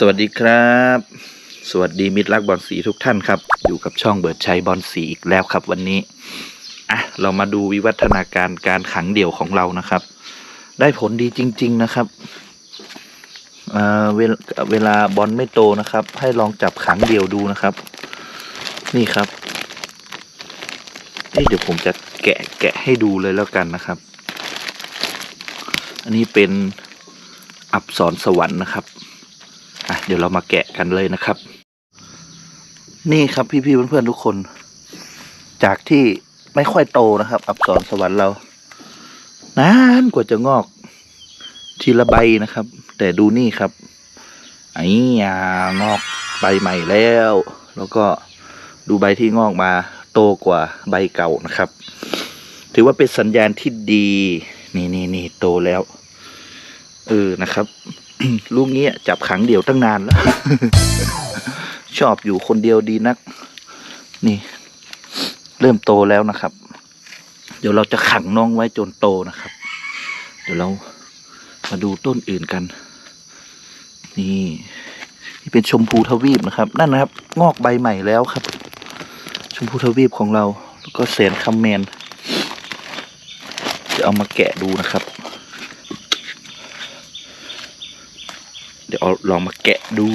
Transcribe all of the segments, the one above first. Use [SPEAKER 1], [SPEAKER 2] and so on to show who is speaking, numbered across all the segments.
[SPEAKER 1] สวัสดีครับ สวัสดีมิตรรักบอลสีทุกท่านครับ อยู่กับช่องเบิร์ดชัยบอลสีอีกแล้วครับ วันนี้อะเรามาดูวิวัฒนาการการขังเดี่ยวของเรานะครับ ได้ผลดีจริง ๆนะครับเอ่อเวลเวลาบอลไม่โตนะครับ ให้ลองจับขังเดี่ยวดูนะครับ นี่ครับเอ๊ะเดี๋ยวผมจะแกะแกะให้ดูเลยแล้วกันนะครับ อันนี้เป็นอับสรสวรรค์นะครับ อะเดี๋ยวเรามาแกะกันเลยนะครับ นี่ครับพี่ๆเพื่อนๆทุกคน จากที่ไม่ค่อยโตนะครับ อับสรสวรรค์เรานานกว่าจะงอก ทีละใบนะครับ แต่ดูนี่ครับไอ้ยางอกใบใหม่แล้ว แล้วก็ดูใบที่งอกมาโตกว่าใบเก่านะครับ ถือว่าเป็นสัญญาณที่ดี นี่นี่นี่โตแล้ว เออนะครับ ลูกนี้จับขังเดี่ยวตั้งนานแล้ว ชอบอยู่คนเดียวดีนัก นี่ เริ่มโตแล้วนะครับ เดี๋ยวเราจะขังน้องไว้จนโตนะครับ เดี๋ยวเรามาดูต้นอื่นกัน นี่นี่เป็นชมพูทวีปนะครับ นั่นนะครับ งอกใบใหม่แล้วครับ ชมพูทวีปของเรา แล้วก็แสนคำแมนจะเอามาแกะดูนะครับ เดี๋ยวลองมาแกะดู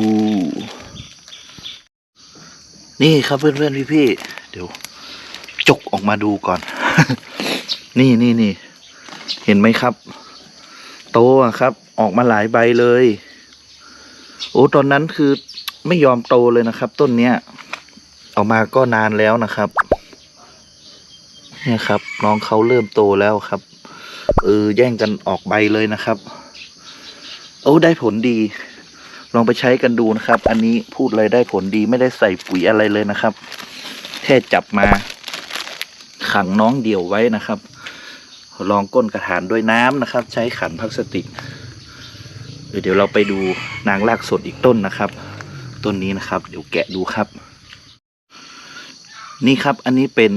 [SPEAKER 1] นี่ครับเพื่อนๆพี่ๆเดี๋ยว จกออกมาดูก่อน นี่นี่นี่เห็นไหมครับ โตครับ ออกมาหลายใบเลย โอ้ตอนนั้นคือไม่ยอมโตเลยนะครับ ต้นเนี้ยออกมาก็นานแล้วนะครับ เนี่ยครับ น้องเขาเริ่มโตแล้วครับ เออแย่งกันออกใบเลยนะครับ โอ้ได้ผลดี ลองไปใช้กันดูนะครับ อันนี้พูดเลยได้ผลดีไม่ได้ใส่ปุ๋ยอะไรเลยนะครับ แค่จับมา ขังน้องเดี่ยวไว้นะครับ ลองก้นกระถานด้วยน้ำนะครับ ใช้ขันพลาสติกเออเดี๋ยวเราไปดูนางรากสดอีกต้นนะครับ ต้นนี้นะครับ เดี๋ยวแกะดูครับ นี่ครับอันนี้เป็น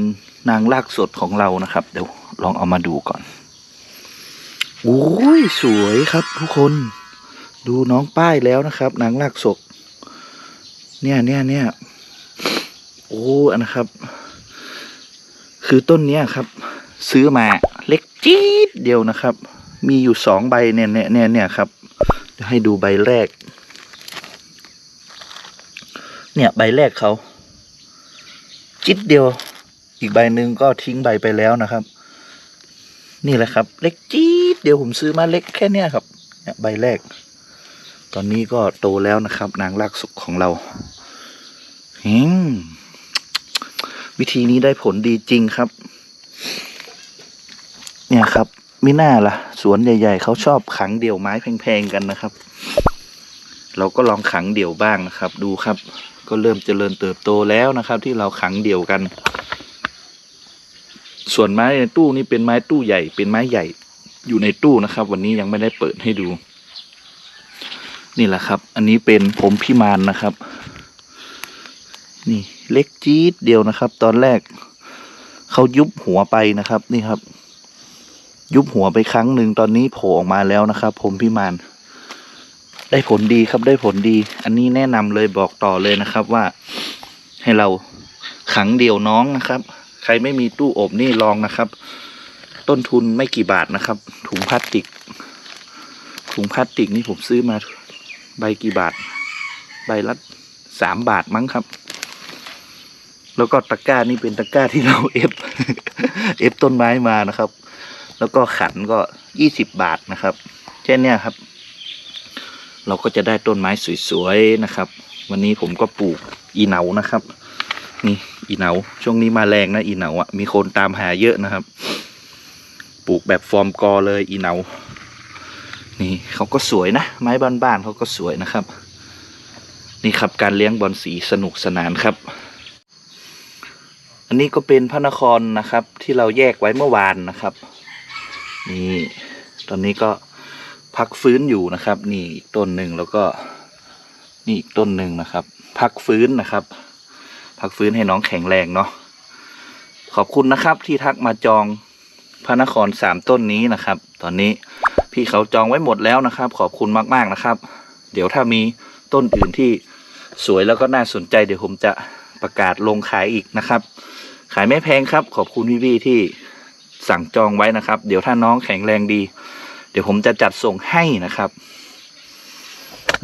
[SPEAKER 1] นางรากสดของเรานะครับ เดี๋ยวลองเอามาดูก่อนโอ้ยสวยครับทุกคน ดูน้องป้ายแล้วนะครับนางรากศก เนี่ยเนี่ยเนี่ยโอ้อันนะครับ คือต้นเนี้ยครับ ซื้อมาเล็กจี๊ดเดียวนะครับ มีอยู่สองใบเนี่ยเนี่ยเนี่ยเนี่ยครับเดี๋ยวให้ดูใบแรก เนี่ยใบแรกเขาจิตเดียว อีกใบหนึ่งก็ทิ้งใบไปแล้วนะครับ นี่แหละครับ เล็กจี๊ดเดียวผมซื้อมาเล็กแค่เนี้ยครับ เนี่ยใบแรก ตอนนี้ก็โตแล้วนะครับ นางรากสุกของเราอืมวิธีนี้ได้ผลดีจริงครับ เนี่ยครับไมิน่าล่ะ สวนใหญ่ ๆ เขาชอบขังเดี่ยวไม้แพงๆกันนะครับ เราก็ลองขังเดี่ยวบ้างนะครับ ดูครับ ก็เริ่มเจริญเติบโตแล้วนะครับ ที่เราขังเดี่ยวกัน ส่วนไม้ในตู้นี่เป็นไม้ตู้ใหญ่ เป็นไม้ใหญ่อยู่ในตู้นะครับ วันนี้ยังไม่ได้เปิดให้ดู นี่แหละครับ อันนี้เป็นผมพิมานนะครับ นี่เล็กจี๊ดเดียวนะครับ ตอนแรกเขายุบหัวไปนะครับ นี่ครับ ยุบหัวไปครั้งหนึ่งตอนนี้โผล่ออกมาแล้วนะครับ ผมพิมาน ได้ผลดีครับได้ผลดี อันนี้แนะนำเลยบอกต่อเลยนะครับว่าให้เราขังเดี่ยวน้องนะครับ ใครไม่มีตู้อบนี่ลองนะครับ ต้นทุนไม่กี่บาทนะครับ ถุงพลาสติกถุงพลาสติกนี่ผมซื้อมา ใบกี่บาท ใบละสามบาทมั้งครับ แล้วก็ตะกร้านี่เป็นตะกร้าที่เราเอฟเอฟต้นไม้มานะครับ แล้วก็ขันก็ยี่สิบบาทนะครับแค่เนี้ยครับ เราก็จะได้ต้นไม้สวยๆนะครับ วันนี้ผมก็ปลูกอีเหนานะครับ นี่อีเหนาช่วงนี้มาแรงนะอีเหนาอะมีคนตามหาเยอะนะครับ ปลูกแบบฟอร์มกอเลยอีเหนา นี่เขาก็สวยนะ ไม้บ้านๆเขาก็สวยนะครับ นี่ครับการเลี้ยงบอลสีสนุกสนานครับ อันนี้ก็เป็นพระนครนะครับ ที่เราแยกไว้เมื่อวานนะครับ นี่ตอนนี้ก็พักฟื้นอยู่นะครับ นี่อีกต้นหนึ่งแล้วก็นี่อีกต้นหนึ่งนะครับ พักฟื้นนะครับ พักฟื้นให้น้องแข็งแรงเนาะขอบคุณนะครับที่ทักมาจองพระนครสามต้นนี้นะครับ ตอนนี้ พี่เขาจองไว้หมดแล้วนะครับ ขอบคุณมากๆนะครับ เดี๋ยวถ้ามีต้นอื่นที่สวยแล้วก็น่าสนใจเดี๋ยวผมจะประกาศลงขายอีกนะครับ ขายไม่แพงครับ ขอบคุณพี่ๆที่สั่งจองไว้นะครับ เดี๋ยวถ้าน้องแข็งแรงดี เดี๋ยวผมจะจัดส่งให้นะครับ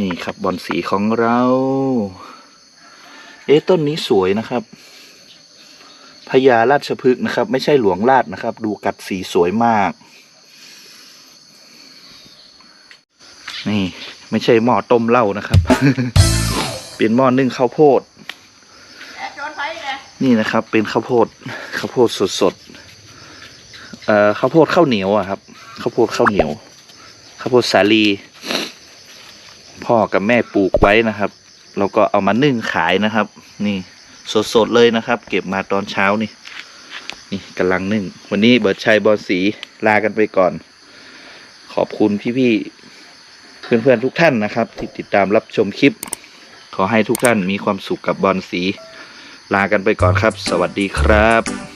[SPEAKER 1] นี่ครับบอลสีของเรา เอ๊ะต้นนี้สวยนะครับพญาราชพฤกษ์นะครับ ไม่ใช่หลวงราชนะครับ ดูกัดสีสวยมาก นี่ไม่ใช่หม้อต้มเหล้านะครับ เป็นหม้อนึ่งข้าวโพด
[SPEAKER 2] โดนไฟเลย
[SPEAKER 1] นี่นะครับ เป็นข้าวโพดข้าวโพดสดๆเอ่อข้าวโพดข้าวเหนียวอะครับข้าวโพดข้าวเหนียวข้าวโพดสาลี พ่อกับแม่ปลูกไว้นะครับแล้วก็เอามานึ่งขายนะครับ นี่สดๆเลยนะครับ เก็บมาตอนเช้านี่ นี่กำลังนึ่ง วันนี้เบิร์ดชัยบอลสีลากันไปก่อน ขอบคุณพี่ๆ เพื่อนๆทุกท่านนะครับ ที่ติดตามรับชมคลิป ขอให้ทุกท่านมีความสุขกับบอลสี ลากันไปก่อนครับ สวัสดีครับ